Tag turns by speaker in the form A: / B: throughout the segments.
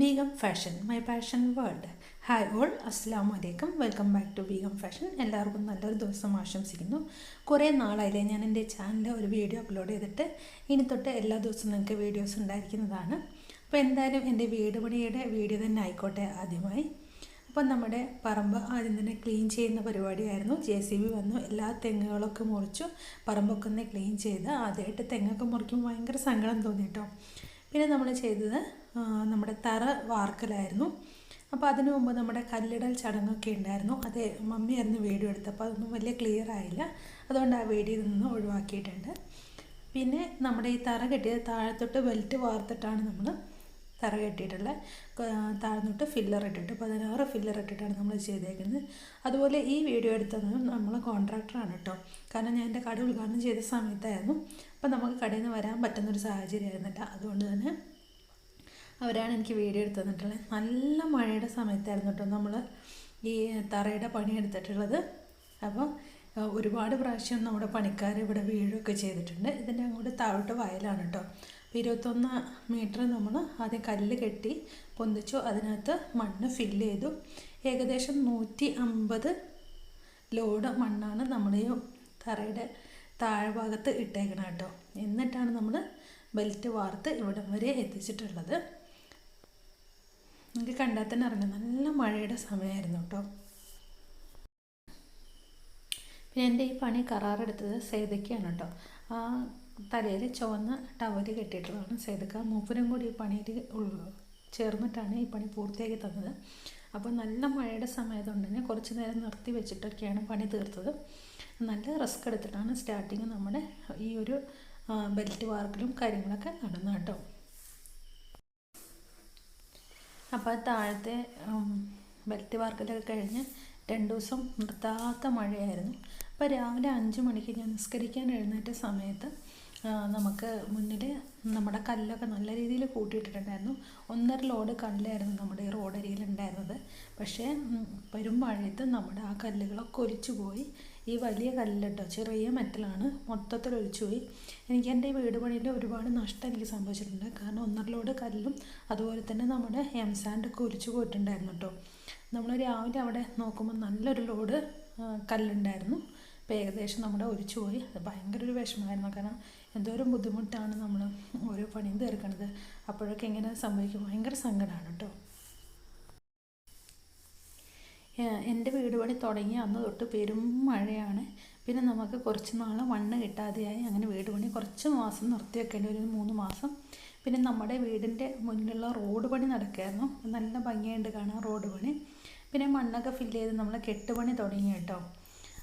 A: Begum fashion my passion world hi all അസ്സാം വലൈക്കും welcome back to Begum fashion എല്ലാവർക്കും നല്ലൊരു ദിവസം ആശംസിക്കുന്നു. കുറേ നാളായില്ലേ ഞാൻ എന്റെ ചാനലിൽ ഒരു വീഡിയോ അപ്ലോഡ് ചെയ്തിട്ട്. ഇനി തൊട്ട് എല്ലാ ദിവസവും നിങ്ങൾക്ക് വീഡിയോസ് ഉണ്ടായിരിക്കുന്നതാണ്. അപ്പോൾ എന്തായാലും എന്റെ വീട് പണിയുടെ വീഡിയോ തന്നെ ആയിക്കോട്ടെ ആദ്യമായി. അപ്പം നമ്മുടെ പറമ്പ് ആദ്യം തന്നെ ക്ലീൻ ചെയ്യുന്ന പരിപാടിയായിരുന്നു. ജെ സി ബി വന്നു. എല്ലാ തെങ്ങുകളൊക്കെ മുറിച്ചു. പറമ്പൊക്കെ ഒന്ന് ക്ലീൻ ചെയ്ത്. ആദ്യമായിട്ട് തെങ്ങൊക്കെ മുറിക്കുമ്പോൾ ഭയങ്കര സങ്കടം തോന്നി കേട്ടോ പിന്നെ നമ്മൾ ചെയ്തത് നമ്മുടെ തറ വാർക്കലായിരുന്നു. അപ്പോൾ അതിനു മുമ്പ് നമ്മുടെ കല്ലിടൽ ചടങ്ങൊക്കെ ഉണ്ടായിരുന്നു. അത് മമ്മിയായിരുന്നു വീഡിയോ എടുത്തത് അപ്പോൾ അതൊന്നും വലിയ ക്ലിയർ ആയില്ല. അതുകൊണ്ട് ആ വീഡിയോയിൽ നിന്ന് ഒഴിവാക്കിയിട്ടുണ്ട്. പിന്നെ നമ്മുടെ ഈ തറ കെട്ടിയത് താഴത്തോട്ട് ബെൽറ്റ് വാർത്തിട്ടാണ് നമ്മൾ തറ കെട്ടിയിട്ടുള്ളത് താഴ്ന്നിട്ട് ഫില്ലർ ഇട്ടിട്ട് പതിനാറ് ഫില്ലർ ഇട്ടിട്ടാണ് നമ്മൾ ചെയ്തേക്കുന്നത്. അതുപോലെ ഈ വീഡിയോ എടുത്തത് നമ്മൾ കോൺട്രാക്ടറാണ് കേട്ടോ കാരണം ഞാൻ എന്റെ കട ഉദ്ഘാടനം ചെയ്ത സമയത്തായിരുന്നു. അപ്പോൾ നമുക്ക് കടയിൽ നിന്ന് വരാൻ പറ്റുന്നൊരു സാഹചര്യമായിരുന്നില്ല അതുകൊണ്ട് തന്നെ അവരാണ് എനിക്ക് വീഡിയോ എടുത്ത് തന്നിട്ടുള്ളത് നല്ല മഴയുടെ സമയത്തായിരുന്നു കേട്ടോ നമ്മൾ ഈ തറയുടെ പണി എടുത്തിട്ടുള്ളത്. അപ്പോൾ ഒരുപാട് പ്രാവശ്യം നമ്മുടെ പണിക്കാർ ഇവിടെ വീഴുകയൊക്കെ ചെയ്തിട്ടുണ്ട്. ഇതിന്റെ അങ്ങോട്ട് താഴോട്ട് വയലാണ് കേട്ടോ. ഇരുപത്തൊന്ന് മീറ്റർ നമ്മൾ ആദ്യം കല്ല് കെട്ടി പൊന്തിച്ചു. അതിനകത്ത് മണ്ണ് ഫില്ല് ചെയ്തു. ഏകദേശം നൂറ്റി അമ്പത് ലോഡ് മണ്ണാണ് നമ്മൾ ഈ തറയുടെ താഴ്ഭാഗത്ത് ഇട്ടേക്കണം കേട്ടോ. എന്നിട്ടാണ് നമ്മൾ ബെൽറ്റ് വാർത്ത് ഇവിടം വരെ എത്തിച്ചിട്ടുള്ളത്. നിങ്ങൾക്ക് കണ്ടാൽ തന്നെ അറിയാം. നല്ല മഴയുടെ സമയമായിരുന്നു കേട്ടോ. പിന്നെ എന്റെ ഈ പണി കരാറെടുത്തത് സേതയ്ക്കാണ് കേട്ടോ. ആ തലയിൽ ചുവന്ന ടവൽ കെട്ടിയിട്ടുള്ളതാണ് സേതക്ക. മൂപ്പനും കൂടി ഈ പണിയിൽ ചേർന്നിട്ടാണ് ഈ പണി പൂർത്തിയാക്കി തന്നത്. അപ്പോൾ നല്ല മഴയുടെ സമയത്തുകൊണ്ട് തന്നെ കുറച്ച് നേരം നിർത്തി വെച്ചിട്ടൊക്കെയാണ് പണി തീർത്തത്. നല്ല റിസ്ക് എടുത്തിട്ടാണ് സ്റ്റാർട്ടിങ് നമ്മുടെ ഈ ഒരു ബെൽറ്റ് വാർക്കിലും കാര്യങ്ങളൊക്കെ നടന്നു കേട്ടോ. അപ്പോൾ താഴത്തെ ബെൽറ്റ് വാർക്കലൊക്കെ കഴിഞ്ഞ് രണ്ട് ദിവസം നിർത്താത്ത മഴയായിരുന്നു. അപ്പോൾ രാവിലെ അഞ്ച് മണിക്ക് ഞാൻ നിസ്കരിക്കാൻ എഴുന്നേറ്റ സമയത്ത് നമുക്ക് മുന്നിൽ നമ്മുടെ കല്ലൊക്കെ നല്ല രീതിയിൽ കൂട്ടിയിട്ടിട്ടുണ്ടായിരുന്നു. ഒന്നര ലോഡ് കല്ലായിരുന്നു നമ്മുടെ ഈ റോഡരിയിൽ ഉണ്ടായിരുന്നത് പക്ഷേ വരും മഴയത്ത് നമ്മുടെ ആ കല്ലുകളൊക്കെ ഒലിച്ചു പോയി ഈ വലിയ കല്ലിട്ടോ ചെറിയ മെറ്റലാണ് മൊത്തത്തിൽ ഒഴിച്ചു പോയി എനിക്ക് എന്റെ ഈ വീട് പണിയിൽ ഒരുപാട് നഷ്ടം എനിക്ക് സംഭവിച്ചിട്ടുണ്ട്. കാരണം ഒന്നര ലോഡ് കല്ലും അതുപോലെ തന്നെ നമ്മുടെ എം സാൻഡൊക്കെ ഒലിച്ചു പോയിട്ടുണ്ടായിരുന്നു കേട്ടോ. നമ്മൾ രാവിലെ അവിടെ നോക്കുമ്പോൾ നല്ലൊരു ലോഡ് കല്ലുണ്ടായിരുന്നു. അപ്പോൾ ഏകദേശം നമ്മുടെ ഒലിച്ചു പോയി അത് ഭയങ്കര ഒരു വിഷമമായിരുന്നു. കാരണം എന്തോരം ബുദ്ധിമുട്ടാണ് നമ്മൾ ഓരോ പണിയും തീർക്കണത് അപ്പോഴൊക്കെ ഇങ്ങനെ സംഭവിക്കും. ഭയങ്കര സങ്കടമാണ് കേട്ടോ. എന്റെ വീട് പണി തുടങ്ങി അന്ന് തൊട്ട് പെരും മഴയാണ്. പിന്നെ നമുക്ക് കുറച്ച് നാൾ മണ്ണ് കിട്ടാതെയായി. അങ്ങനെ വീട് പണി കുറച്ച് മാസം നിർത്തി വെക്കേണ്ടി ഒരു മൂന്ന് മാസം. പിന്നെ നമ്മുടെ വീടിന്റെ മുന്നിലുള്ള റോഡ് പണി നടക്കുകയായിരുന്നു. നല്ല ഭംഗിയായിട്ട് കാണാം റോഡ് പണി. പിന്നെ മണ്ണൊക്കെ ഫില്ല് ചെയ്ത് നമ്മൾ കെട്ടുപണി തുടങ്ങി കേട്ടോ.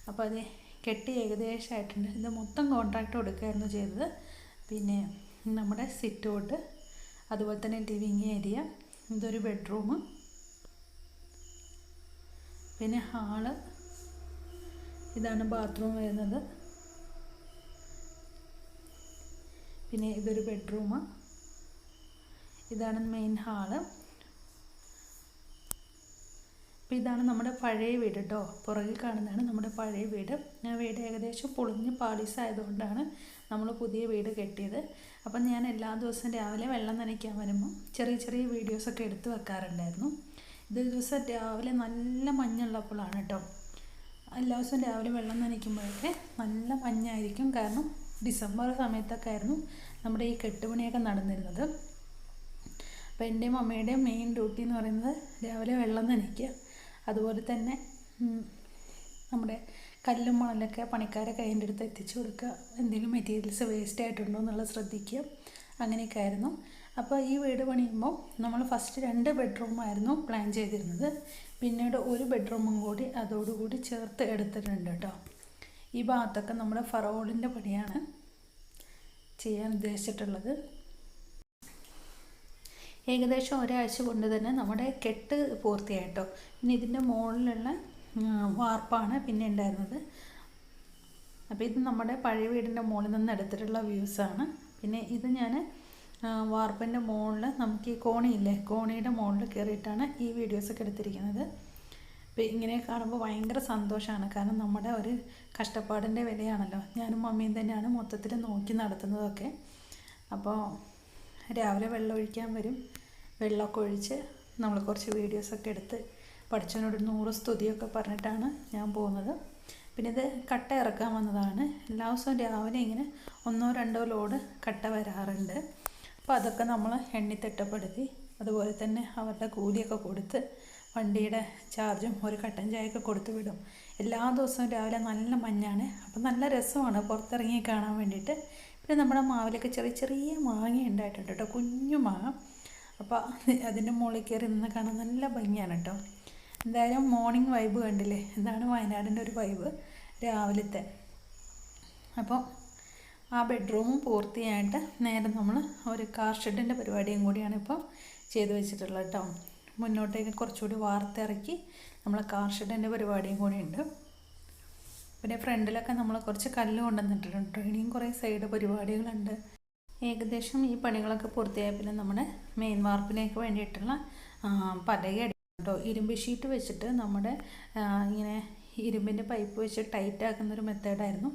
A: അപ്പോൾ അത് കെട്ടി ഏകദേശമായിട്ടുണ്ട്. ഇത് മൊത്തം കോൺട്രാക്ട് കൊടുക്കുകയായിരുന്നു ചെയ്തത്. പിന്നെ നമ്മുടെ സിറ്റ് ഔട്ട് അതുപോലെ തന്നെ ലിവിങ് ഏരിയ ഇതൊരു ബെഡ്റൂം പിന്നെ ഹാൾ. ഇതാണ് ബാത്റൂം വരുന്നത്. പിന്നെ ഇതൊരു ബെഡ്റൂം. ഇതാണ് മെയിൻ ഹാൾ. അപ്പോൾ ഇതാണ് നമ്മുടെ പഴയ വീട് കേട്ടോ പുറകിൽ കാണുന്നതാണ് നമ്മുടെ പഴയ വീട്. ആ വീട് ഏകദേശം പൊളിഞ്ഞ് പാളീസായതുകൊണ്ടാണ് നമ്മൾ പുതിയ വീട് കെട്ടിയത്. അപ്പം ഞാൻ എല്ലാ ദിവസവും രാവിലെ വെള്ളം നനയ്ക്കാൻ വരുമ്പോൾ ചെറിയ ചെറിയ വീഡിയോസൊക്കെ എടുത്ത് വെക്കാറുണ്ടായിരുന്നു. ദിവസം രാവിലെ നല്ല മഞ്ഞുള്ളപ്പോഴാണ് കേട്ടോ. എല്ലാ ദിവസവും രാവിലെ വെള്ളം നനയ്ക്കുമ്പോഴൊക്കെ നല്ല മഞ്ഞായിരിക്കും. കാരണം ഡിസംബർ സമയത്തൊക്കെ ആയിരുന്നു നമ്മുടെ ഈ കെട്ടുപണിയൊക്കെ നടന്നിരുന്നത്. അപ്പോൾ എന്റെയും അമ്മയുടെയും മെയിൻ ഡ്യൂട്ടി എന്ന് പറയുന്നത് രാവിലെ വെള്ളം നനയ്ക്കുക. അതുപോലെ തന്നെ നമ്മുടെ കല്ലും മണലൊക്കെ പണിക്കാരെ കൈന്റെ അടുത്ത് എത്തിച്ചു കൊടുക്കുക. എന്തെങ്കിലും മെറ്റീരിയൽസ് വേസ്റ്റ് ആയിട്ടുണ്ടോ എന്നുള്ളത് ശ്രദ്ധിക്കുക. അങ്ങനെയൊക്കെ ആയിരുന്നു. അപ്പോൾ ഈ വീട് പണിയുമ്പോൾ നമ്മൾ ഫസ്റ്റ് രണ്ട് ബെഡ്റൂമായിരുന്നു പ്ലാൻ ചെയ്തിരുന്നത്. പിന്നീട് ഒരു ബെഡ്റൂമും കൂടി അതോടുകൂടി ചേർത്ത് എടുത്തിട്ടുണ്ട് കേട്ടോ. ഈ ഭാഗത്തൊക്കെ നമ്മൾ ഫറോളിന്റെ പണിയാണ് ചെയ്യാൻ ഉദ്ദേശിച്ചിട്ടുള്ളത്. ഏകദേശം ഒരാഴ്ച കൊണ്ട് തന്നെ നമ്മുടെ കെട്ട് പൂർത്തിയായിട്ടോ പിന്നെ ഇതിന്റെ മുകളിലുള്ള വാർപ്പാണ് പിന്നെ ഉണ്ടായിരുന്നത്. അപ്പോൾ ഇത് നമ്മുടെ പഴയ വീടിന്റെ മുകളിൽ നിന്ന് എടുത്തിട്ടുള്ള വ്യൂസാണ് പിന്നെ ഇത് ഞാൻ വാർപ്പിന്റെ മുകളിൽ നമുക്ക് ഈ കോണിയില്ലേ കോണിയുടെ മുകളിൽ കയറിയിട്ടാണ് ഈ വീഡിയോസൊക്കെ എടുത്തിരിക്കുന്നത്. അപ്പോൾ ഇങ്ങനെ കാണുമ്പോൾ ഭയങ്കര സന്തോഷമാണ്. കാരണം നമ്മുടെ ഒരു കഷ്ടപ്പാടിന്റെ വിലയാണല്ലോ. ഞാനും മമ്മിയും തന്നെയാണ് മൊത്തത്തിൽ നോക്കി നടത്തുന്നതൊക്കെ. അപ്പോൾ രാവിലെ വെള്ളം ഒഴിക്കാൻ വരും. വെള്ളമൊക്കെ ഒഴിച്ച് നമ്മൾ കുറച്ച് വീഡിയോസൊക്കെ എടുത്ത് പഠിച്ചവനോട് നൂറ് സ്തുതിയൊക്കെ പറഞ്ഞിട്ടാണ് ഞാൻ പോകുന്നത്. പിന്നെ ഇത് കട്ട ഇറക്കാൻ വന്നതാണ്. എല്ലാ ദിവസവും രാവിലെ ഇങ്ങനെ ഒന്നോ രണ്ടോ ലോഡ് കട്ട വരാറുണ്ട്. അപ്പോൾ അതൊക്കെ നമ്മൾ എണ്ണി തിട്ടപ്പെടുത്തി അതുപോലെ തന്നെ അവരുടെ കൂലിയൊക്കെ കൊടുത്ത് വണ്ടിയുടെ ചാർജും ഒരു കട്ടൻ ചായയൊക്കെ കൊടുത്ത് വിടും. എല്ലാ ദിവസവും രാവിലെ നല്ല മഞ്ഞാണ്. അപ്പം നല്ല രസമാണ് പുറത്തിറങ്ങി കാണാൻ വേണ്ടിയിട്ട്. പിന്നെ നമ്മുടെ മാവിലൊക്കെ ചെറിയ ചെറിയ മാങ്ങ ഉണ്ടായിട്ടുണ്ട് കേട്ടോ കുഞ്ഞു മാങ്ങ. അപ്പോൾ അതിന്റെ മുകളിൽ കയറി നിന്ന് കാണാൻ നല്ല ഭംഗിയാണ് കേട്ടോ. എന്തായാലും മോർണിംഗ് വൈബ് കണ്ടില്ലേ? എന്താണ് വയനാടിന്റെ ഒരു വൈബ് രാവിലത്തെ. അപ്പോൾ ആ ബെഡ്റൂമും പൂർത്തിയായിട്ട് നേരെ നമ്മൾ ഒരു കാർ ഷെഡിന്റെ പരിപാടിയും കൂടിയാണ് ഇപ്പോൾ ചെയ്തു വെച്ചിട്ടുള്ളത് കേട്ടോ. മുന്നോട്ടേക്ക് കുറച്ചുകൂടി വാർത്തിറക്കി നമ്മൾ കാർ ഷെഡിന്റെ പരിപാടിയും ഉണ്ട് പിന്നെ ഫ്രണ്ടിലൊക്കെ നമ്മൾ കുറച്ച് കല്ല് കൊണ്ടുവന്നിട്ടുണ്ട് ഇനിയും കുറേ സൈഡ് പരിപാടികളുണ്ട്. ഏകദേശം ഈ പണികളൊക്കെ പൂർത്തിയായ പിന്നെ നമ്മുടെ മെയിൻ വാർപ്പിലേക്ക് വേണ്ടിയിട്ടുള്ള പലക കേട്ടോ. ഇരുമ്പ് ഷീറ്റ് വെച്ചിട്ട് നമ്മുടെ ഇങ്ങനെ ഇരുമ്പിന്റെ പൈപ്പ് വെച്ച് ടൈറ്റ് ആക്കുന്ന ആക്കുന്നൊരു മെത്തേഡായിരുന്നു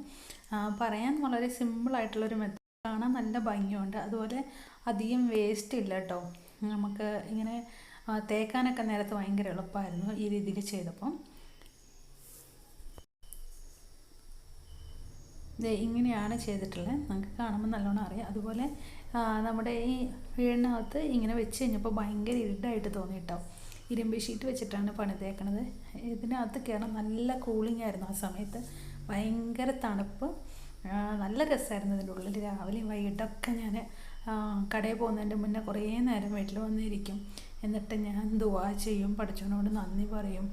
A: പറയാൻ വളരെ സിമ്പിളായിട്ടുള്ളൊരു മെത്തേഡ് കാണാൻ നല്ല ഭംഗിയുണ്ട്. അതുപോലെ അധികം വേസ്റ്റ് ഇല്ല കേട്ടോ നമുക്ക് ഇങ്ങനെ തേക്കാനൊക്കെ നേരത്തെ ഭയങ്കര എളുപ്പമായിരുന്നു ഈ രീതിയിൽ ചെയ്തപ്പം. ഇങ്ങനെയാണ് ചെയ്തിട്ടുള്ളത് നമുക്ക് കാണുമ്പോൾ നല്ലോണം അറിയാം. അതുപോലെ നമ്മുടെ ഈ വീടിനകത്ത് ഇങ്ങനെ വെച്ച് കഴിഞ്ഞപ്പോൾ ഭയങ്കര ഇരുട്ടായിട്ട് തോന്നി കേട്ടോ ഇരുമ്പ് ഷീറ്റ് വെച്ചിട്ടാണ് പണി തേക്കണത് ഇതിനകത്ത് കയറണം നല്ല കൂളിംഗ് ആയിരുന്നു ആ സമയത്ത്. ഭയങ്കര തണുപ്പ്. നല്ല രസമായിരുന്നു ഇതിന്റെ ഉള്ളിൽ. രാവിലെയും വൈകിട്ടൊക്കെ ഞാൻ കടയിൽ പോകുന്നതിന്റെ മുന്നേ കുറേ നേരം വീട്ടിൽ വന്നിരിക്കും. എന്നിട്ട് ഞാൻ ദുവാ ചെയ്യും പഠിച്ചവനോട് നന്ദി പറയും.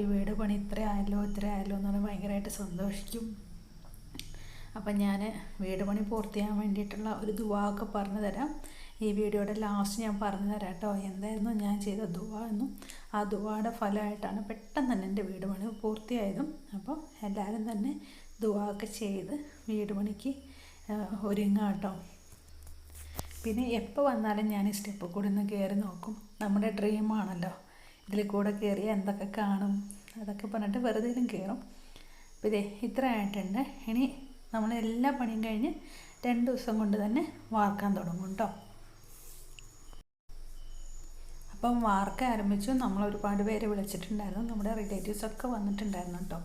A: ഈ വീട് പണി ഇത്ര ആയല്ലോ ഇത്ര ആയല്ലോ എന്ന് പറഞ്ഞാൽ ഭയങ്കരമായിട്ട് സന്തോഷിക്കും. അപ്പം ഞാൻ വീട് പണി പൂർത്തിയാകാൻ വേണ്ടിയിട്ടുള്ള ഒരു ദുവാ ഒക്കെ പറഞ്ഞു തരാം. ഈ വീഡിയോയുടെ ലാസ്റ്റ് ഞാൻ പറഞ്ഞു തരാം കേട്ടോ എന്തായിരുന്നു ഞാൻ ചെയ്ത ദുവ എന്നും ആ ദുവയുടെ ഫലമായിട്ടാണ് പെട്ടെന്ന് തന്നെ എന്റെ വീട് പണി പൂർത്തിയായതും. അപ്പോൾ എല്ലാവരും തന്നെ ദുവ ഒക്കെ ചെയ്ത് വീട് പണിക്ക് ഒരുങ്ങാം കേട്ടോ പിന്നെ എപ്പോൾ വന്നാലും ഞാൻ ഈ സ്റ്റെപ്പ് കൂടി ഒന്ന് കയറി നോക്കും. നമ്മുടെ ഡ്രീമാണല്ലോ ഇതിൽ കൂടെ കയറി എന്തൊക്കെ കാണും? അതൊക്കെ പറഞ്ഞിട്ട് വെറുതെ കയറും. അപ്പോൾ ഇതേ ഇത്ര ആയിട്ടുണ്ട് ഇനി നമ്മൾ എല്ലാ പണിയും കഴിഞ്ഞ് രണ്ട് ദിവസം കൊണ്ട് തന്നെ വാർക്കാൻ തുടങ്ങും കേട്ടോ അപ്പം വാർക്ക ആരംഭിച്ചു. നമ്മൾ ഒരുപാട് പേരെ വിളിച്ചിട്ടുണ്ടായിരുന്നു. നമ്മുടെ റിലേറ്റീവ്സൊക്കെ വന്നിട്ടുണ്ടായിരുന്നു കേട്ടോ.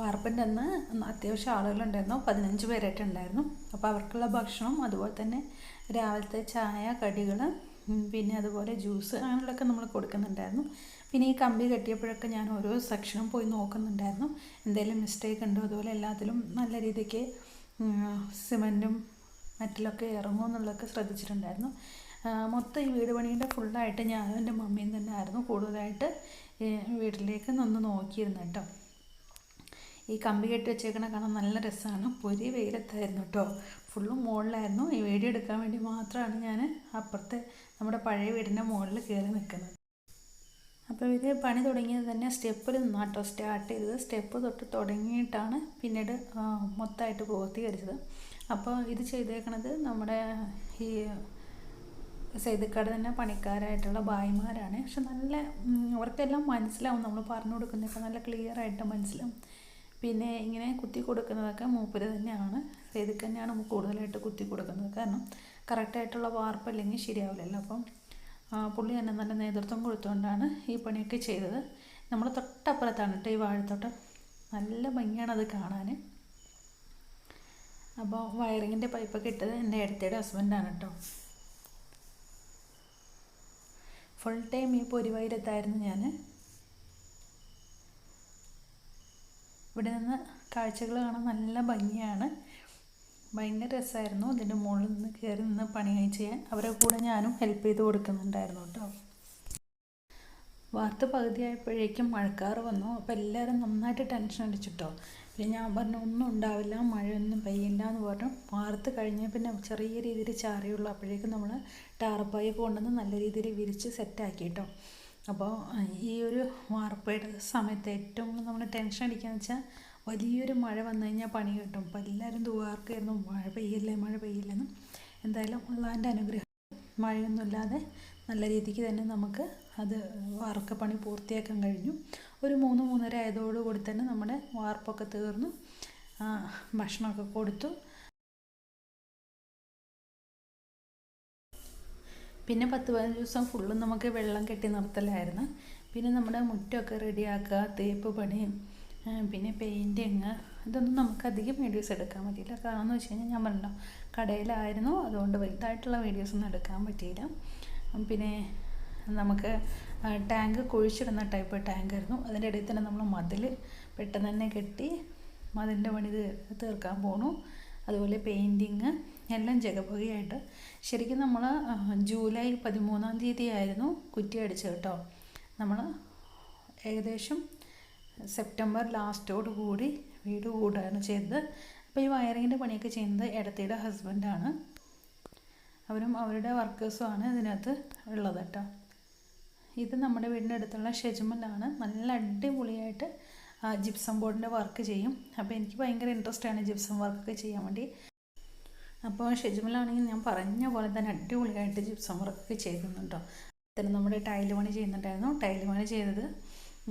A: വാർപ്പിന്റെ അന്ന് അത്യാവശ്യം ആളുകളുണ്ടായിരുന്നു. പതിനഞ്ച് പേരായിട്ട് ഉണ്ടായിരുന്നു. അപ്പോൾ അവർക്കുള്ള ഭക്ഷണം അതുപോലെ തന്നെ രാവിലത്തെ ചായ കടികൾ പിന്നെ അതുപോലെ ജ്യൂസ് അങ്ങനെയുള്ളതൊക്കെ നമ്മൾ കൊടുക്കുന്നുണ്ടായിരുന്നു. പിന്നെ ഈ കമ്പി കെട്ടിയപ്പോഴൊക്കെ ഞാൻ ഓരോ സെക്ഷനും പോയി നോക്കുന്നുണ്ടായിരുന്നു. എന്തെങ്കിലും മിസ്റ്റേക്ക് ഉണ്ടോ? അതുപോലെ എല്ലാത്തിലും നല്ല രീതിക്ക് സിമന്റും മെറ്റലൊക്കെ ഇറങ്ങുമെന്നുള്ളതൊക്കെ ശ്രദ്ധിച്ചിട്ടുണ്ടായിരുന്നു. മൊത്തം ഈ വീട് പണീന്റെ ഫുള്ളായിട്ട് ഞാനും എന്റെ മമ്മിയും തന്നെ ആയിരുന്നു കൂടുതലായിട്ട് വീട്ടിലേക്ക് നിന്ന് നോക്കിയിരുന്നു കേട്ടോ. ഈ കമ്പി കെട്ടി വെച്ചേക്കണ കാണാൻ നല്ല രസമാണ്. പൊരി വെയിലത്തായിരുന്നു കേട്ടോ. ഫുള്ളും മുകളിലായിരുന്നു ഈ വീഡിയോ എടുക്കാൻ വേണ്ടി മാത്രമാണ് ഞാൻ അപ്പുറത്തെ നമ്മുടെ പഴയ വീടിന്റെ മുകളിൽ കയറി നിൽക്കുന്നത്. അപ്പോൾ ഇവർ പണി തുടങ്ങിയത് തന്നെ സ്റ്റെപ്പിൽ നിന്നാണ് കേട്ടോ. സ്റ്റാർട്ട് ചെയ്തത്. സ്റ്റെപ്പ് തൊട്ട് തുടങ്ങിയിട്ടാണ് പിന്നീട് മൊത്തമായിട്ട് പൂർത്തീകരിച്ചത്. അപ്പോൾ ഇത് ചെയ്തേക്കണത് നമ്മുടെ ഈ സെയ്തുക്കാട് തന്നെ പണിക്കാരായിട്ടുള്ള ഭായിമാരാണ്. പക്ഷെ നല്ല അവർക്കെല്ലാം മനസ്സിലാവും. നമ്മൾ പറഞ്ഞു കൊടുക്കുന്നതൊക്കെ നല്ല ക്ലിയർ ആയിട്ട് മനസ്സിലാവും. പിന്നെ ഇങ്ങനെ കുത്തി കൊടുക്കുന്നതൊക്കെ മൂപ്പര് തന്നെയാണ്. സെയ്തുക്ക് തന്നെയാണ് കൂടുതലായിട്ട് കുത്തി കൊടുക്കുന്നത്. കാരണം കറക്റ്റായിട്ടുള്ള വാർപ്പല്ലെങ്കിൽ ശരിയാവില്ലല്ലോ. അപ്പം പുള്ളി തന്നെ നല്ല നേതൃത്വം കൊടുത്തുകൊണ്ടാണ് ഈ പണിയൊക്കെ ചെയ്തത്. നമ്മൾ തൊട്ടപ്പുറത്താണ് കേട്ടോ ഈ വാഴത്തോട്ടം. നല്ല ഭംഗിയാണ് അത് കാണാൻ. അപ്പോൾ വയറിങ്ങിന്റെ പൈപ്പൊക്കെ ഇട്ടത് എന്റെ അടുത്തയുടെ ഹസ്ബൻഡാണ് കേട്ടോ. ഫുൾ ടൈം ഈ പൊരിവയിലെത്തായിരുന്നു ഞാൻ ഇവിടെ നിന്ന് കാഴ്ചകൾ കാണാൻ നല്ല ഭംഗിയാണ്. ഭയങ്കര രസമായിരുന്നു അതിന്റെ മുകളിൽ നിന്ന് കയറി നിന്ന് പണി ചെയ്യാൻ അവരെ കൂടെ ഞാനും ഹെൽപ്പ് ചെയ്ത് കൊടുക്കുന്നുണ്ടായിരുന്നു കേട്ടോ. വാർത്ത പകുതിയായപ്പോഴേക്കും മഴക്കാറ് വന്നു. അപ്പോൾ എല്ലാവരും നന്നായിട്ട് ടെൻഷൻ അടിച്ചിട്ടോ. പിന്നെ ഞാൻ പറഞ്ഞു ഒന്നും ഉണ്ടാവില്ല മഴയൊന്നും പെയ്യില്ല എന്ന് പറഞ്ഞു. വാർത്ത് കഴിഞ്ഞ് പിന്നെ ചെറിയ രീതിയിൽ ചാറിയുള്ളൂ അപ്പോഴേക്കും നമ്മൾ ടാർപ്പായൊക്കെ കൊണ്ടുവന്ന് നല്ല രീതിയിൽ വിരിച്ച് സെറ്റാക്കി കേട്ടോ അപ്പോൾ ഈ ഒരു വാർപ്പയുടെ സമയത്ത് ഏറ്റവും നമ്മൾ ടെൻഷൻ അടിക്കാന്ന് വെച്ചാൽ വലിയൊരു മഴ വന്നു കഴിഞ്ഞാൽ പണി കിട്ടും. അപ്പോൾ എല്ലാവരും ദുവാർക്കായിരുന്നു. മഴ പെയ്യില്ലേ മഴ പെയ്യില്ലെന്നും. എന്തായാലും ഉള്ളതിന്റെ അനുഗ്രഹം. മഴയൊന്നുമില്ലാതെ നല്ല രീതിക്ക് തന്നെ നമുക്ക് അത് വാർക്ക പണി പൂർത്തിയാക്കാൻ കഴിഞ്ഞു. ഒരു മൂന്ന് മൂന്നര ആയതോടുകൂടി തന്നെ നമ്മുടെ വാർപ്പൊക്കെ തീർന്നു. ഭക്ഷണമൊക്കെ കൊടുത്തു. പിന്നെ പത്ത് പതിനഞ്ച് ദിവസം ഫുള്ളും നമുക്ക് വെള്ളം കെട്ടി നിർത്തലായിരുന്നു. പിന്നെ നമ്മുടെ മുറ്റമൊക്കെ റെഡിയാക്കുക തേപ്പ് പണി പിന്നെ പെയിന്റിങ് ഇതൊന്നും നമുക്ക് അധികം വീഡിയോസ് എടുക്കാൻ പറ്റിയില്ല. കാരണം എന്ന് വെച്ച് കഴിഞ്ഞാൽ ഞാൻ പറഞ്ഞല്ലോ കടയിലായിരുന്നു. അതുകൊണ്ട് വലുതായിട്ടുള്ള വീഡിയോസൊന്നും എടുക്കാൻ പറ്റിയില്ല. പിന്നെ നമുക്ക് ടാങ്ക് കുഴിച്ചിടുന്ന ടൈപ്പ് ടാങ്കായിരുന്നു അതിന്റെ ഇടയിൽ തന്നെ നമ്മൾ മതിൽ പെട്ടെന്ന് തന്നെ കെട്ടി മതിലിന്റെ പണി തീർക്കാൻ പോണു. അതുപോലെ പെയിന്റിങ് എല്ലാം ജഗപുകയായിട്ട്. ശരിക്കും നമ്മൾ ജൂലൈ പതിമൂന്നാം തീയതി ആയിരുന്നു കുറ്റി അടിച്ചത് കേട്ടോ. നമ്മൾ ഏകദേശം സെപ്റ്റംബർ ലാസ്റ്റോട് കൂടി വീട് കൂടുകയാണ് ചെയ്തത്. അപ്പോൾ ഈ വയറിങ്ങിന്റെ പണിയൊക്കെ ചെയ്യുന്നത് ഇടത്തിയുടെ ഹസ്ബൻഡാണ് അവരും അവരുടെ വർക്കേഴ്സുമാണ് ഇതിനകത്ത് ഉള്ളത് കേട്ടോ. ഇത് നമ്മുടെ വീടിന്റെ അടുത്തുള്ള ഷെജ്മലാണ് നല്ല അടിപൊളിയായിട്ട് ജിപ്സം ബോർഡിന്റെ വർക്ക് ചെയ്യും. അപ്പോൾ എനിക്ക് ഭയങ്കര ഇൻട്രസ്റ്റ് ആണ് ജിപ്സം വർക്കൊക്കെ ചെയ്യാൻ വേണ്ടി. അപ്പോൾ ഷെജ്മലാണെങ്കിൽ ഞാൻ പറഞ്ഞ പോലെ തന്നെ അടിപൊളിയായിട്ട് ജിപ്സം വർക്കൊക്കെ ചെയ്തിരുന്നുണ്ടോ തന്നെ നമ്മുടെ ടൈൽ പണി ചെയ്യുന്നുണ്ടായിരുന്നു. ടൈൽ പണി ചെയ്തത്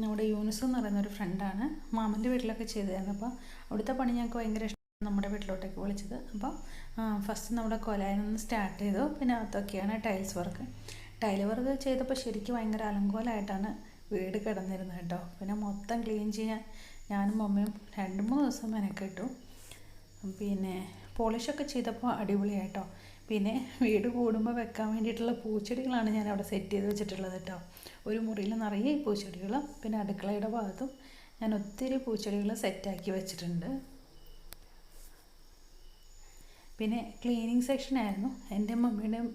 A: നമ്മുടെ യൂണിസ് എന്ന് പറയുന്ന ഒരു ഫ്രണ്ടാണ് മാമന്റെ വീട്ടിലൊക്കെ ചെയ്തതായിരുന്നു. അപ്പോൾ അവിടുത്തെ പണി ഞങ്ങൾക്ക് ഭയങ്കര ഇഷ്ടമാണ് നമ്മുടെ വീട്ടിലോട്ടേക്ക് വിളിച്ചത്. അപ്പോൾ ഫസ്റ്റ് നമ്മുടെ കൊലായിൽ നിന്ന് സ്റ്റാർട്ട് ചെയ്തു. പിന്നെ അതൊക്കെയാണ് ടൈൽസ് വർക്ക് ടൈൽ വർക്ക് ചെയ്തപ്പോൾ ശരിക്കും ഭയങ്കര അലങ്കോലമായിട്ടാണ് വീട് കിടന്നിരുന്നത് കേട്ടോ. പിന്നെ മൊത്തം ക്ലീൻ ചെയ്യാൻ ഞാനും മമ്മിയും രണ്ട് മൂന്ന് ദിവസം മെനക്കെട്ടു പിന്നെ പോളിഷൊക്കെ ചെയ്തപ്പോൾ അടിപൊളിയായിട്ടോ. പിന്നെ വീട് കൂടുമ്പോൾ വെക്കാൻ വേണ്ടിയിട്ടുള്ള പൂച്ചെടികളാണ് ഞാൻ അവിടെ സെറ്റ് ചെയ്ത് വെച്ചിട്ടുള്ളത് കേട്ടോ. ഒരു മുറിയിൽ നിറയെ പൂച്ചെടികളും പിന്നെ അടുക്കളയുടെ ഭാഗത്തും ഞാൻ ഒത്തിരി പൂച്ചെടികൾ സെറ്റാക്കി വെച്ചിട്ടുണ്ട്. പിന്നെ ക്ലീനിങ് സെക്ഷനായിരുന്നു എന്റെ മമ്മിയുടെയും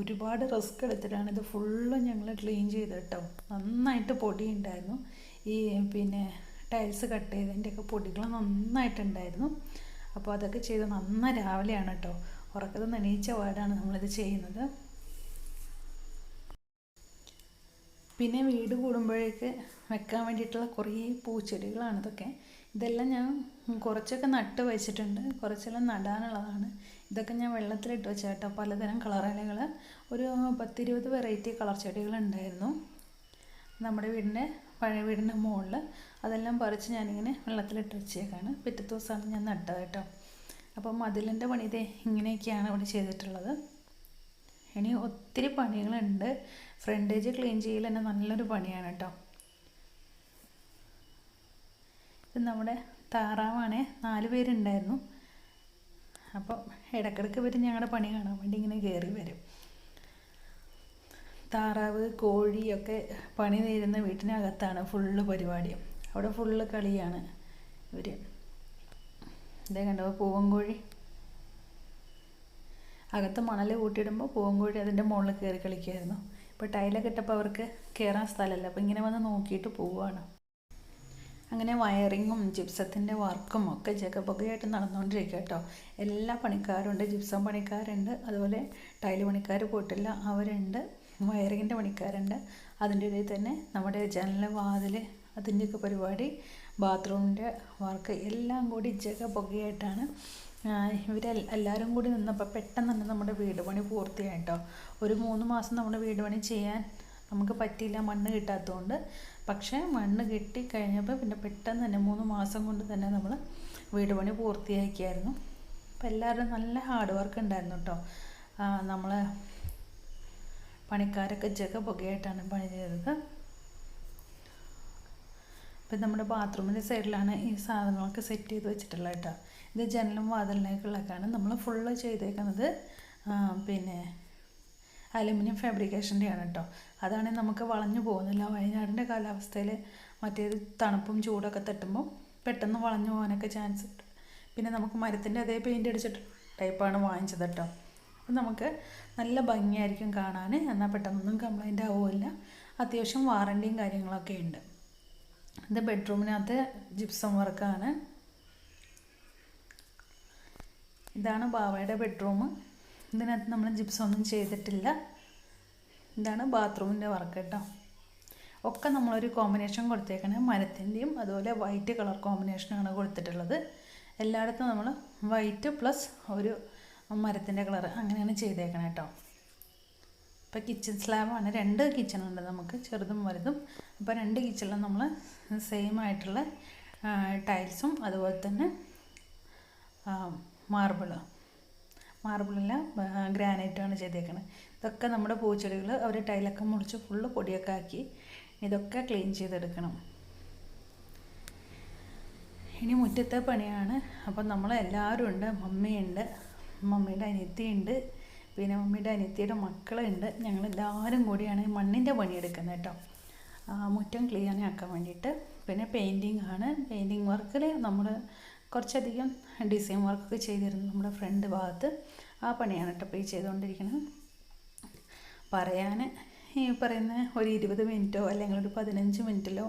A: ഒരുപാട് റിസ്ക് എടുത്തിട്ടാണ് ഇത് ഫുള്ളും ഞങ്ങൾ ക്ലീൻ ചെയ്ത് കേട്ടോ. നന്നായിട്ട് പൊടി ഉണ്ടായിരുന്നു ഈ പിന്നെ ടൈൽസ് കട്ട് ചെയ്തതിന്റെയൊക്കെ പൊടികൾ നന്നായിട്ടുണ്ടായിരുന്നു. അപ്പോൾ അതൊക്കെ ചെയ്ത് നന്ന രാവിലെയാണ് കേട്ടോ. ഉറക്കത്തിൽ നനയിച്ച പാടാണ് നമ്മളിത് ചെയ്യുന്നത്. പിന്നെ വീട് കൂടുമ്പോഴേക്ക് വെക്കാൻ വേണ്ടിയിട്ടുള്ള കുറേ പൂച്ചെടികളാണ് ഇതൊക്കെ. ഇതെല്ലാം ഞാൻ കുറച്ചൊക്കെ നട്ട് വെച്ചിട്ടുണ്ട്. കുറച്ചെല്ലാം നടാനുള്ളതാണ്. ഇതൊക്കെ ഞാൻ വെള്ളത്തിലിട്ട് വെച്ച കേട്ടോ പലതരം കളർ ഇലകൾ ഒരു പത്തിരുപത് വെറൈറ്റി കളർ ചെടികൾ ഉണ്ടായിരുന്നു നമ്മുടെ വീടിന്റെ പഴയ വീടിന്റെ മുകളിൽ അതെല്ലാം പറിച്ച് ഞാനിങ്ങനെ വെള്ളത്തിലിട്ട് വെച്ചേക്കാണ്. പിറ്റത്തെ ദിവസമാണ് ഞാൻ നട്ടത് കേട്ടോ അപ്പം മതിലിന്റെ പണി ഇതേ ഇങ്ങനെയൊക്കെയാണ് ഇവിടെ ചെയ്തിട്ടുള്ളത്. ഇനി ഒത്തിരി പണികളുണ്ട്. ഫ്രണ്ടേജ് ക്ലീൻ ചെയ്യൽ തന്നെ നല്ലൊരു പണിയാണ് കേട്ടോ. ഇത് നമ്മുടെ താറാവാണേ. നാല് പേരുണ്ടായിരുന്നു. അപ്പോൾ ഇടക്കിടക്ക് വരും ഞങ്ങളുടെ പണി കാണാൻ വേണ്ടി ഇങ്ങനെ കയറി വരും. താറാവ് കോഴിയൊക്കെ പണി നേരുന്ന വീട്ടിനകത്താണ് ഫുള്ള് പരിപാടി. അവിടെ ഫുള്ള് കളിയാണ് ഇവർ ഇതേ കണ്ടോ പൂവൻകോഴി അകത്ത് മണൽ കൂട്ടിയിടുമ്പോൾ പൂവൻകോഴി അതിന്റെ മുകളിൽ കയറി കളിക്കുമായിരുന്നു ഇപ്പോൾ ടൈലൊക്കെ ഇട്ടപ്പോൾ അവർക്ക് കയറാൻ സ്ഥലമല്ല. അപ്പോൾ ഇങ്ങനെ വന്ന് നോക്കിയിട്ട് പോവുകയാണ് അങ്ങനെ വയറിങ്ങും ജിപ്സത്തിന്റെ വർക്കും ഒക്കെ ജഗബുകയായിട്ട് നടന്നുകൊണ്ടിരിക്കുക കേട്ടോ എല്ലാ പണിക്കാരുണ്ട് ജിപ്സം പണിക്കാരുണ്ട് അതുപോലെ ടൈൽ പണിക്കാർ പോയിട്ടില്ല അവരുണ്ട് വയറിങ്ങിന്റെ പണിക്കാരുണ്ട്. അതിന്റെ ഇടയിൽ തന്നെ നമ്മുടെ ജനല വാതിൽ അതിന്റെയൊക്കെ പരിപാടി ബാത്റൂമിന്റെ വർക്ക് എല്ലാം കൂടി ജഗബുകയായിട്ടാണ് ഇവർ എല്ലാവരും കൂടി നിന്നപ്പോൾ പെട്ടെന്ന് തന്നെ നമ്മുടെ വീട് പണി പൂർത്തിയായിട്ടോ. ഒരു മൂന്ന് മാസം നമ്മുടെ വീട് പണി ചെയ്യാൻ നമുക്ക് പറ്റിയില്ല മണ്ണ് കിട്ടാത്തതുകൊണ്ട്. പക്ഷേ മണ്ണ് കിട്ടിക്കഴിഞ്ഞപ്പോൾ പിന്നെ പെട്ടെന്ന് തന്നെ മൂന്ന് മാസം കൊണ്ട് തന്നെ നമ്മൾ വീട് പണി പൂർത്തിയാക്കിയായിരുന്നു. അപ്പോൾ എല്ലാവരും നല്ല ഹാർഡ് വർക്ക് ഉണ്ടായിരുന്നു കേട്ടോ നമ്മൾ പണിക്കാരൊക്കെ ജഗ പുകയായിട്ടാണ് പണി ചെയ്തത്. ഇപ്പം നമ്മുടെ ബാത്റൂമിന്റെ സൈഡിലാണ് ഈ സാധനങ്ങളൊക്കെ സെറ്റ് ചെയ്ത് വെച്ചിട്ടുള്ളത് കേട്ടോ ഇത് ജനലും വാതിലിനേക്കുള്ളതൊക്കെയാണ് നമ്മൾ ഫുള്ള് ചെയ്തേക്കുന്നത്. പിന്നെ അലുമിനിയം ഫാബ്രിക്കേഷന്റെയാണ് കേട്ടോ അതാണെങ്കിൽ നമുക്ക് വളഞ്ഞു പോകുന്നില്ല വയനാടിന്റെ കാലാവസ്ഥയിൽ മറ്റേത് തണുപ്പും ചൂടൊക്കെ തട്ടുമ്പോൾ പെട്ടെന്ന് വളഞ്ഞു പോകാനൊക്കെ ചാൻസ് ഉണ്ട്. പിന്നെ നമുക്ക് മരത്തിന്റെ അതേ പെയിന്റ് അടിച്ചിട്ട് ടൈപ്പാണ് വാങ്ങിച്ചത് കേട്ടോ അപ്പം നമുക്ക് നല്ല ഭംഗിയായിരിക്കും കാണാൻ എന്നാൽ പെട്ടെന്നൊന്നും കംപ്ലൈന്റ് ആവുമില്ല അത്യാവശ്യം വാറണ്ടിയും കാര്യങ്ങളൊക്കെ ഉണ്ട്. ഇത് ബെഡ്റൂമിനകത്ത് ജിപ്സം വർക്കാണ് ഇതാണ് ബാവയുടെ ബെഡ്റൂം ഇതിനകത്ത് നമ്മൾ ജിപ്സം ഒന്നും ചെയ്തിട്ടില്ല. ഇതാണ് ബാത്റൂമിന്റെ വർക്ക് കേട്ടോ ഒക്കെ നമ്മളൊരു കോമ്പിനേഷൻ കൊടുത്തേക്കണേ. മരത്തിന്റെയും അതുപോലെ വൈറ്റ് കളർ കോമ്പിനേഷനാണ് കൊടുത്തിട്ടുള്ളത്. എല്ലായിടത്തും നമ്മൾ വൈറ്റ് പ്ലസ് ഒരു മരത്തിന്റെ കളർ അങ്ങനെയാണ് ചെയ്തേക്കണേ കേട്ടോ ഇപ്പോൾ കിച്ചൺ സ്ലാബാണ് രണ്ട് കിച്ചണുണ്ട് നമുക്ക് ചെറുതും വലുതും. അപ്പോൾ രണ്ട് കിച്ചണിലും നമ്മൾ സെയിം ആയിട്ടുള്ള ടൈൽസും അതുപോലെ തന്നെ മാർബിൾ മാർബിളല്ല ഗ്രാനൈറ്റാണ് ചെയ്തേക്കുന്നത് ഇതൊക്കെ നമ്മുടെ പൂച്ചെടികൾ അവർ ടൈലൊക്കെ മുറിച്ച് ഫുള്ള് പൊടിയൊക്കെ ആക്കി ഇതൊക്കെ ക്ലീൻ ചെയ്തെടുക്കണം. ഇനി മുറ്റത്തെ പണിയാണ്. അപ്പം നമ്മൾ എല്ലാവരും ഉണ്ട്. മമ്മിയുണ്ട്. മമ്മിയുടെ അനിയത്തിയുണ്ട്. പിന്നെ മമ്മിയുടെ അനിയത്തിയുടെ മക്കളുണ്ട്. ഞങ്ങളെല്ലാവരും കൂടിയാണ് മണ്ണിന്റെ പണിയെടുക്കുന്നത് കേട്ടോ. മുറ്റം ക്ലീൻ ആക്കാൻ വേണ്ടിയിട്ട്. പിന്നെ പെയിന്റിങ് ആണ്. പെയിന്റിങ് വർക്കിൽ നമ്മൾ കുറച്ചധികം ഡിസൈൻ വർക്കൊക്കെ ചെയ്തിരുന്നു നമ്മുടെ ഫ്രണ്ട് ഭാഗത്ത്. ആ പണിയാണ് കേട്ടോ ഇപ്പോൾ ഈ ചെയ്തുകൊണ്ടിരിക്കുന്നത് പറയാൻ ഈ പറയുന്ന ഒരു ഇരുപത് മിനിറ്റോ അല്ലെങ്കിൽ ഒരു പതിനഞ്ച് മിനിറ്റിലോ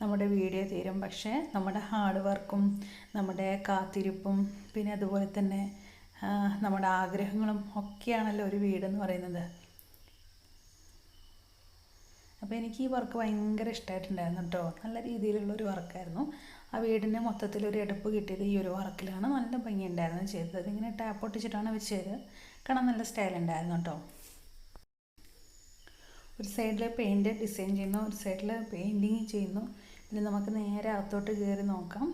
A: നമ്മുടെ വീഡിയോ തീരും. പക്ഷേ നമ്മുടെ ഹാർഡ് വർക്കും നമ്മുടെ കാത്തിരിപ്പും പിന്നെ അതുപോലെ തന്നെ നമ്മുടെ ആഗ്രഹങ്ങളും ഒക്കെയാണല്ലോ ഒരു വീടെന്ന് പറയുന്നത്. അപ്പോൾ എനിക്ക് ഈ വർക്ക് ഭയങ്കര ഇഷ്ടമായിട്ടുണ്ടായിരുന്നു കേട്ടോ. നല്ല രീതിയിലുള്ള ഒരു വർക്കായിരുന്നു ആ വീടിന്റെ മൊത്തത്തിൽ ഒരു എടുപ്പ് കിട്ടിയത് ഈ ഒരു വർക്കിലാണ്. നല്ല ഭംഗിയുണ്ടായിരുന്നു ചെയ്തത്. ഇങ്ങനെ ടാപ്പ് ഒട്ടിച്ചിട്ടാണ് വെച്ചത്. കാണാൻ നല്ല സ്റ്റൈൽ ഉണ്ടായിരുന്നു കേട്ടോ. ഒരു സൈഡിൽ പെയിന്റ് ഡിസൈൻ ചെയ്യുന്നു ഒരു സൈഡിൽ പെയിന്റിങ് ചെയ്യുന്നു. പിന്നെ നമുക്ക് നേരെ അകത്തോട്ട് കയറി നോക്കാം.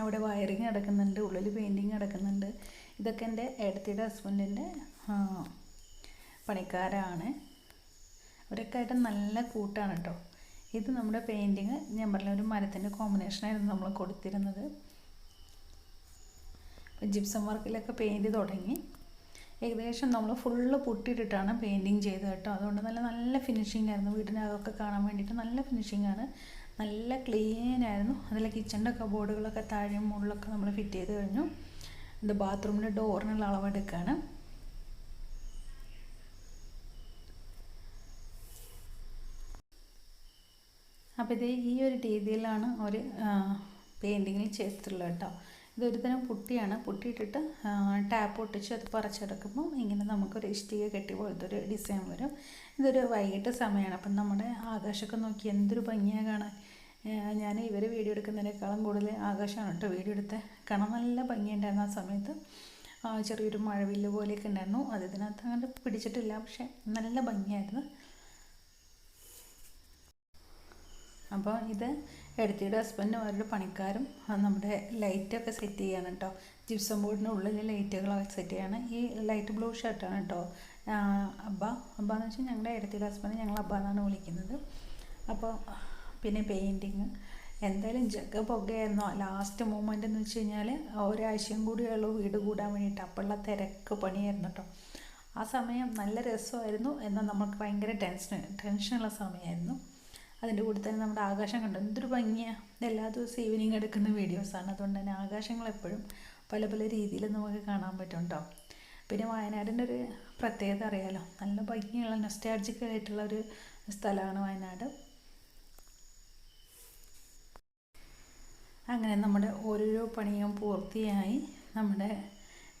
A: അവിടെ വയറിങ് കിടക്കുന്നുണ്ട് ഉള്ളിൽ പെയിന്റിങ് കിടക്കുന്നുണ്ട് ഇതൊക്കെ എന്റെ ഏടത്തിയുടെ ഹസ്ബൻഡിന്റെ പണിക്കാരാണ്. അവരൊക്കെ ആയിട്ട് നല്ല കൂട്ടാണ് കേട്ടോ. ഇത് നമ്മുടെ പെയിന്റിങ് ഞാൻ പറഞ്ഞ ഒരു മരത്തിന്റെ കോമ്പിനേഷനായിരുന്നു നമ്മൾ കൊടുത്തിരുന്നത്. ജിപ്സം വർക്കിലൊക്കെ പെയിന്റ് തുടങ്ങി. ഏകദേശം നമ്മൾ ഫുള്ള് പൊട്ടിയിട്ടിട്ടാണ് പെയിന്റിങ് ചെയ്തത് കേട്ടോ. അതുകൊണ്ട് നല്ല നല്ല ഫിനിഷിംഗ് ആയിരുന്നു. വീടിനകമൊക്കെ കാണാൻ വേണ്ടിയിട്ട് നല്ല ഫിനിഷിംഗ് ആണ്. നല്ല ക്ലീൻ ആയിരുന്നു. അതിൽ കിച്ചണിന്റെ ബോർഡുകളൊക്കെ താഴെയും മുകളിലൊക്കെ നമ്മൾ ഫിറ്റ് ചെയ്ത് കഴിഞ്ഞു. ഇത് ബാത്റൂമിന്റെ ഡോറിനുള്ള അളവെടുക്കുകയാണ് അപ്പോൾ ഇത് ഈ ഒരു രീതിയിലാണ് ഒരു പെയിന്റിങ്ങിൽ ചെയ്തിട്ടുള്ളത് കേട്ടോ. ഇതൊരു തരം പുട്ടിയാണ്. പുട്ടിയിട്ടിട്ട് ടാപ്പ് ഒട്ടിച്ച് അത് പറിച്ചെടുക്കുമ്പോൾ ഇങ്ങനെ നമുക്കൊരു ഇഷ്ടിക കെട്ടി പോലത്തെ ഒരു ഡിസൈൻ വരും. ഇതൊരു വൈകിട്ട് സമയമാണ് അപ്പം നമ്മുടെ ആകാശമൊക്കെ നോക്കി എന്തൊരു ഭംഗിയാണ് കാണാൻ. ഞാൻ ഇവർ വീഡിയോ എടുക്കുന്നതിനേക്കാളും കൂടുതൽ ആകാശമാണ് കേട്ടോ വീഡിയോ എടുത്ത്. കാണാൻ നല്ല ഭംഗിയുണ്ടായിരുന്നു ആ സമയത്ത്. ചെറിയൊരു മഴവില്ല് പോലെയൊക്കെ ഉണ്ടായിരുന്നു. അത് ഇതിനകത്ത് അങ്ങനെ പിടിച്ചിട്ടില്ല. പക്ഷെ നല്ല ഭംഗിയായിരുന്നു. അപ്പോൾ ഇത് എടുത്തിയുടെ ഹസ്ബൻഡും അവരുടെ പണിക്കാരും നമ്മുടെ ലൈറ്റൊക്കെ സെറ്റ് ചെയ്യാണ് കേട്ടോ ജിപ്സം ബോർഡിന്റെ ഉള്ളിൽ ലൈറ്റുകളൊക്കെ സെറ്റ് ചെയ്യാണ്. ഈ ലൈറ്റ് ബ്ലൂ ഷർട്ടാണ് കേട്ടോ അബ്ബ അബ്ബ. എന്ന് വെച്ചാൽ ഞങ്ങളുടെ എടുത്തിയുടെ ഹസ്ബൻഡ് ഞങ്ങൾ അബ്ബ എന്നാണ് വിളിക്കുന്നത്. അപ്പോൾ പിന്നെ പെയിന്റിങ് എന്തായാലും ജഗ പുകയായിരുന്നു. ലാസ്റ്റ് മൂമെന്റ് എന്ന് വെച്ച് കഴിഞ്ഞാൽ ഒരാഴ്ചയും കൂടിയുള്ളൂ വീട് കൂടാൻ വേണ്ടിയിട്ട്. അപ്പോഴുള്ള തിരക്ക് പണിയായിരുന്നു കേട്ടോ ആ സമയം നല്ല രസമായിരുന്നു. എന്നാൽ നമുക്ക് ഭയങ്കര ടെൻഷൻ ടെൻഷനുള്ള സമയമായിരുന്നു. അതിന്റെ കൂടെ തന്നെ നമ്മുടെ ആകാശം കണ്ടു. എന്തൊരു ഭംഗിയാണ് എല്ലാ ദിവസവും ഈവനിങ് എടുക്കുന്ന വീഡിയോസാണ് അതുകൊണ്ട് തന്നെ ആകാശങ്ങൾ എപ്പോഴും പല പല രീതിയിൽ നമുക്ക് കാണാൻ പറ്റും കേട്ടോ പിന്നെ വയനാടിന്റെ ഒരു പ്രത്യേകത അറിയാലോ. നല്ല ഭംഗിയുള്ള നൊസ്റ്റാർജിക്കൽ ആയിട്ടുള്ള ഒരു സ്ഥലമാണ് വയനാട്. അങ്ങനെ നമ്മുടെ ഓരോരോ പണിയും പൂർത്തിയായി നമ്മുടെ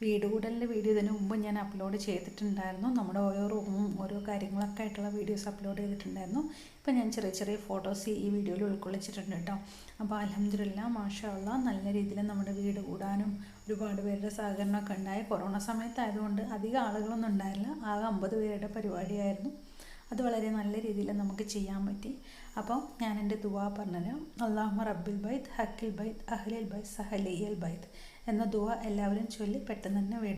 A: വീട് കൂടലിന്റെ വീഡിയോ ഇതിനു മുമ്പ് ഞാൻ അപ്ലോഡ് ചെയ്തിട്ടുണ്ടായിരുന്നു. നമ്മുടെ ഓരോ റൂമും ഓരോ കാര്യങ്ങളൊക്കെ ആയിട്ടുള്ള വീഡിയോസ് അപ്ലോഡ് ചെയ്തിട്ടുണ്ടായിരുന്നു. ഇപ്പം ഞാൻ ചെറിയ ചെറിയ ഫോട്ടോസ് ഈ വീഡിയോയിൽ ഉൾക്കൊള്ളിച്ചിട്ടുണ്ട് കേട്ടോ. അപ്പോൾ അലഹമില്ല മാഷാള്ള നല്ല രീതിയിൽ നമ്മുടെ വീട് കൂടാനും ഒരുപാട് പേരുടെ സഹകരണമൊക്കെ ഉണ്ടായി. കൊറോണ സമയത്തായതുകൊണ്ട് അധികം ആളുകളൊന്നും ഉണ്ടായില്ല ആകെ അമ്പത് പേരുടെ പരിപാടിയായിരുന്നു. അത് വളരെ നല്ല രീതിയിൽ നമുക്ക് ചെയ്യാൻ പറ്റി. അപ്പോൾ ഞാൻ എന്റെ ദുവാ പറഞ്ഞത് അള്ളാഹു റബ്ബിൽ ബൈത്ത് ഹക്കിൽ ബൈത്ത് അഹ്ലിൽ ബൈത്ത് സഹലിയൽ ബൈത്ത്. എന്ന ദുവ എല്ലാവരും ചൊല്ലി പെട്ടെന്ന് തന്നെ